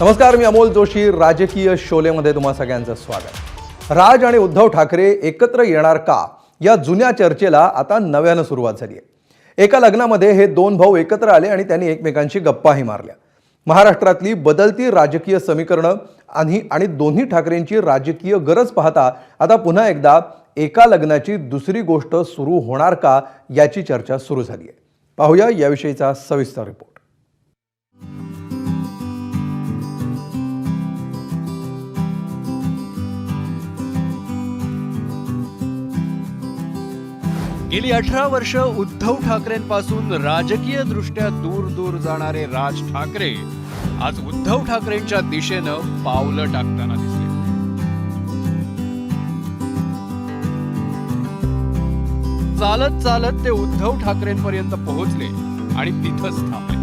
नमस्कार मी अमोल जोशी राजकीय शोलेमध्ये तुम्हा सगळ्यांचं स्वागत. राज आणि उद्धव ठाकरे एकत्र येणार का? या जुन्या चर्चेला आता नव्यानं सुरुवात झाली आहे. एका लग्नामध्ये हे दोन भाऊ एकत्र आले आणि त्यांनी एकमेकांशी गप्पाही मारल्या. महाराष्ट्रातली बदलती राजकीय समीकरणं आणि आणि दोन्ही ठाकरेंची राजकीय गरज पाहता आता पुन्हा एकदा एका लग्नाची दुसरी गोष्ट सुरू होणार का याची चर्चा सुरू झाली आहे. पाहूया याविषयीचा सविस्तर रिपोर्ट गेली अठरा वर्ष उद्धव ठाकरेंपासून राजकीय दृष्ट्या दूर दूर जाणारे राज ठाकरे आज उद्धव ठाकरेंच्या दिशेनं पावलं टाकताना दिसले. चालत चालत ते उद्धव ठाकरेंपर्यंत पोहोचले आणि तिथंच थांबले.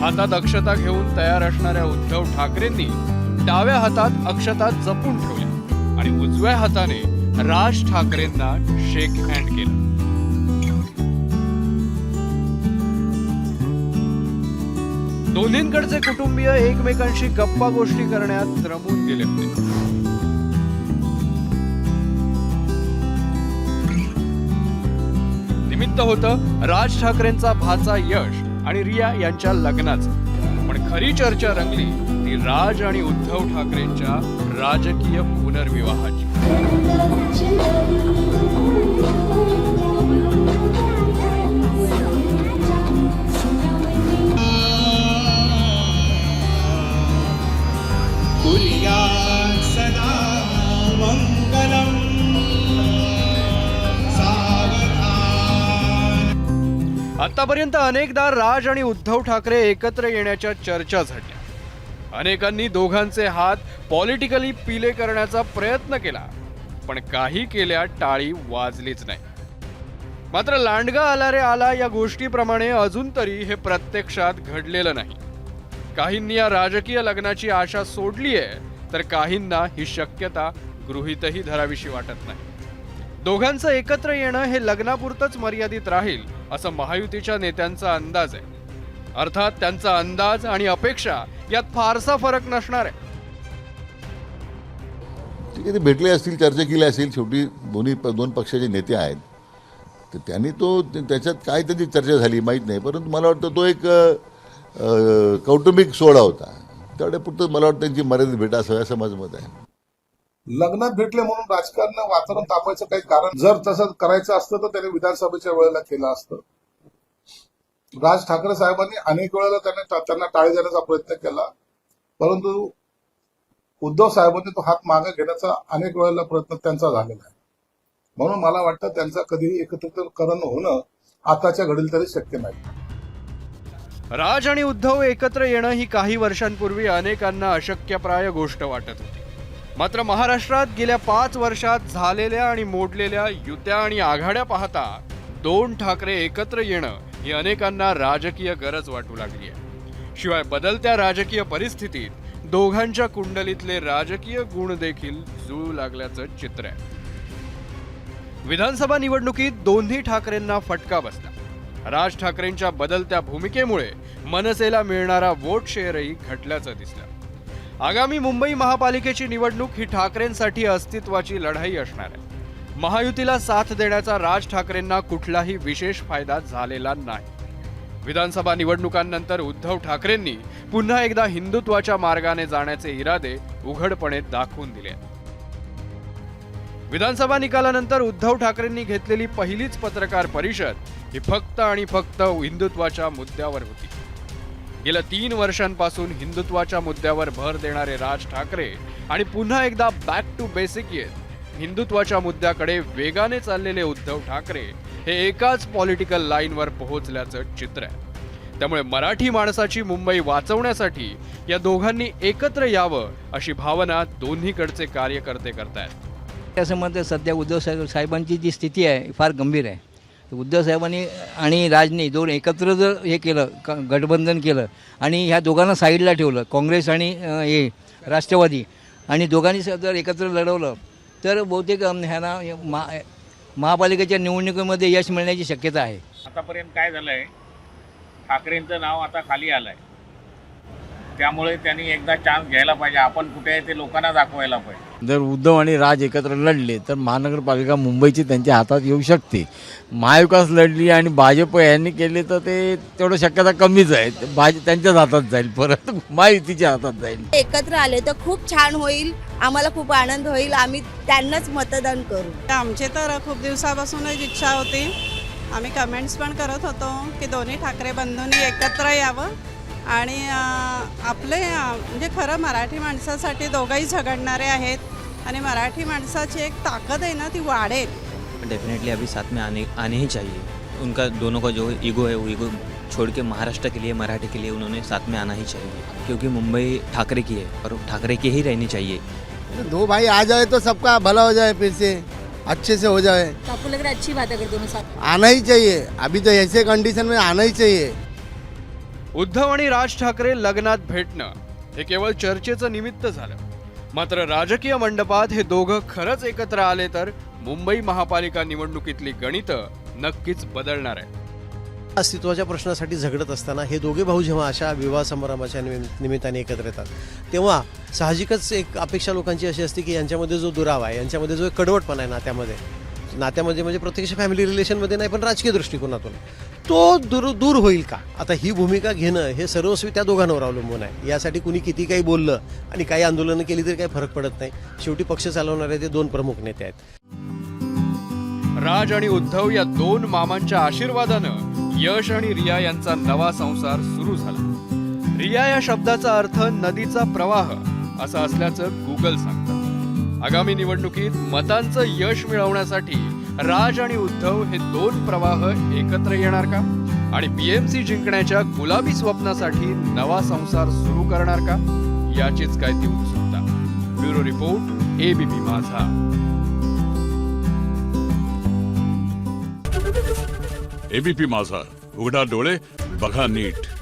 हातात अक्षता घेऊन तयार असणाऱ्या उद्धव ठाकरेंनी डाव्या हातात अक्षता जपून ठेवली आणि उजव्या हाताने राज ठाकरेंना शेक हँड केलं. दोन्हींकडचे कुटुंबीय एकमेकांशी गप्पा गोष्टी करण्यात रमून गेले होते. निमित्त होतं राज ठाकरेंचा भाचा यश आणि रिया यांच्या लग्नाचं. पण खरी चर्चा रंगली. ती राज आणि उद्धव ठाकरेंच्या राजकीय पुनर्विवाहाची. सदा आतापर्यंत अनेकदा राज आणि उद्धव ठाकरे एकत्र येण्याच्या चर्चा झडल्या अनेकांनी दोघांचे हात पॉलिटिकली पिले करण्याचा प्रयत्न केला पण काही केल्या टाळी वाजलीच नाही. मात्र लांडगा आला रे आला या गोष्टीप्रमाणे अजून तरी हे प्रत्यक्षात घडलेलं नाही. काहींनी या राजकीय लग्नाची आशा सोडली आहे तर काहींना ही शक्यता गृहीतही धरावीशी वाटत नाही. दोघांचं एकत्र येणं हे लग्नापुरतंच मर्यादित राहील असं महायुतीच्या नेत्यांचा अंदाज आहे. अर्थात त्यांचा अंदाज आणि अपेक्षा यात फारसा फरक नसणार आहे. ठीक आहे ते भेटले असतील चर्चा केली असेल शेवटी दोन्ही प- दोन पक्षाचे नेते आहेत. तर त्यांनी तो ते- त्याच्यात काय त्यांची चर्चा झाली माहीत नाही परंतु मला वाटतं तो एक कौटुंबिक सोहळा होता. तेवढ्या पुरतं मला वाटतं त्यांची मर्यादित भेट असावी असं माझं मत आहे. लग्नात भेटले म्हणून राजकारण वातावरण तापायचं काही कारण जर तसं करायचं असतं तर त्याने विधानसभेच्या वेळेला केलं असतं. राज ठाकरे साहेबांनी अनेक वेळेला त्यांना त्यांना टाळी देण्याचा प्रयत्न केला. परंतु उद्धव साहेबांनी तो हात मागे घेण्याचा अनेक वेळेला प्रयत्न त्यांचा झालेला आहे. म्हणून मला वाटतं त्यांचा कधीही एकत्रीकरण होणं आताच्या घडील तरी शक्य नाही. राज आणि उद्धव एकत्र येणं ही काही वर्षांपूर्वी अनेकांना अशक्यप्राय गोष्ट वाटत होती. मात्र महाराष्ट्रात गेल्या पाच वर्षात झालेल्या आणि मोडलेल्या युत्या आणि आघाड्या पाहता दोन ठाकरे एकत्र येणं ही अनेकांना राजकीय गरज वाटू लागली आहे शिवाय बदलत्या राजकीय परिस्थितीत दोघांच्या कुंडलीतले राजकीय गुण देखील जुळू लागल्याचं चित्र आहे. विधानसभा निवडणुकीत दोन्ही ठाकरेंना फटका बसला. राज ठाकरेंच्या बदलत्या भूमिकेमुळे मनसेला मिळणारा वोट शेअरही घटल्याचं दिसलं. आगामी मुंबई महापालिकेची निवडणूक ही ठाकरेंसाठी अस्तित्वाची लढाई असणार आहे. महायुतीला साथ देण्याचा राज ठाकरेंना कुठलाही विशेष फायदा झालेला नाही विधानसभा निवडणुकांनंतर उद्धव ठाकरेंनी पुन्हा एकदा हिंदुत्वाच्या मार्गाने जाण्याचे इरादे उघडपणे दाखवून दिले आहेत. विधानसभा निकालानंतर उद्धव ठाकरेंनी घेतलेली पहिलीच पत्रकार परिषद ही फक्त आणि फक्त हिंदुत्वाच्या मुद्द्यावर होती गेल्या तीन वर्षांपासून हिंदुत्वाच्या मुद्द्यावर भर देणारे राज ठाकरे आणि पुन्हा एकदा बॅक टू बेसिक येत हिंदुत्वाच्या मुद्द्याकडे वेगाने चाललेले उद्धव ठाकरे हे एकाच पॉलिटिकल लाईनवर पोहोचल्याचं चित्र आहे. त्यामुळे मराठी माणसाची मुंबई वाचवण्यासाठी या दोघांनी एकत्र यावं अशी भावना दोन्हीकडचे कार्यकर्ते करतायत. असं म्हणते सध्या उद्धव साहेब साहेबांची जी स्थिती आहे फार गंभीर आहे. उद्धव साहेबांनी आणि राजनी दोन एकत्र जर हे केलं क गठबंधन केलं आणि ह्या दोघांना साईडला ठेवलं काँग्रेस आणि हे राष्ट्रवादी आणि दोघांनी स- जर एकत्र लढवलं तर बहुतेक ह्यांना महा महापालिकेच्या निवडणुकीमध्ये यश मिळण्याची शक्यता आहे. आतापर्यंत काय झालं आहे ठाकरेंचं नाव आता खाली आलं आहे त्यामुळे त्यांनी एकदा चान्स घ्यायला पाहिजे. आपण कुठे आहे ते लोकांना दाखवायला पाहिजे. जर उद्धव आणि राज एकत्र लढले तर महानगरपालिका मुंबईची त्यांच्या हातात येऊ शकते. महाविकास लढली आणि भाजप यांनी केले तर ते तेवढं शक्यता कमीच आहे. भाज त्यांच्याच हातात जाईल परत महायुतीच्या हातात जाईल. एकत्र आले तर खूप छान होईल आम्हाला खूप आनंद होईल आम्ही त्यांनाच मतदान करू. आमची तर खूप दिवसापासूनच इच्छा होती. आम्ही कमेंट्स पण करत होतो की दोन्ही ठाकरे बंधूंनी एकत्र यावं. आणि आपले म्हणजे खरं मराठी माणसासाठी दोघंही झगडणारे आहेत आणि मराठी माणसाची एक ताकद आहे ना ती वाढेल. डेफिनेटली अभी साथ में आने आने ही चाहिए. उनका दोनों का जो ईगो है वो ईगो छोड़ के महाराष्ट्र के लिए मराठी के लिए उन्होंने साथ में आना ही चाहिए. क्योंकि मुंबई ठाकरे की है और ठाकरे की ही रहनी चाहिए. दो भाई आ जाए तो सबका भला हो जाए फिर से अच्छे से हो जाए। आपको लग रहा है अच्छी बात है अगर दोनों साथ आना ही चाहिए। अभी तो ऐसे कंडीशन में आना ही चाहिए। उद्धव आणि राज ठाकरे लग्नात भेटणं हे केवळ चर्चेचं निमित्त झालं. मात्र राजकीय मंडपात हे दोघं खरंच एकत्र आले तर मुंबई महापालिका निवडणुकीतली गणितं नक्कीच बदलणार आहे अस्तित्वाच्या प्रश्नासाठी झगडत असताना हे दोघे भाऊ जेव्हा अशा विवाह समारंभाच्या निमित्ताने एकत्र येतात तेव्हा साहजिकच एक अपेक्षा लोकांची अशी असते की यांच्यामध्ये जो दुरावा आहे यांच्यामध्ये जो एक कडवटपणा आहे नात्यामध्ये. नात्यामध्ये म्हणजे प्रत्यक्ष फॅमिली रिलेशनमध्ये नाही पण राजकीय दृष्टिकोनातून. तो दूर दूर होईल का? आता ही भूमिका घेणं हे सर्वस्वी त्या दोघांवर अवलंबून आहे. यासाठी कुणी किती काही बोललं आणि काही आंदोलनं केली तरी काही फरक पडत नाही. शेवटी पक्ष चालवणारे ते दोन प्रमुख नेते आहेत. राज आणि उद्धव या दोन मामांच्या आशीर्वादानं यश आणि रिया यांचा नवा संसार सुरू झाला. रिया या शब्दाचा अर्थ नदीचा प्रवाह असा असल्याचं गुगल सांगतं. आगामी निवडणुकीत मतांचं यश मिळवण्यासाठी राज आणि उद्धव हे दोन प्रवाह एकत्र येणार का? आणि पीएमसी जिंकण्याच्या गुलाबी स्वप्नासाठी नवा संसार सुरू करणार का? याचीच काय ती उत्सुकता. Bureau report ABP Majha. ABP Majha. उघडा डोळे बघा नीट.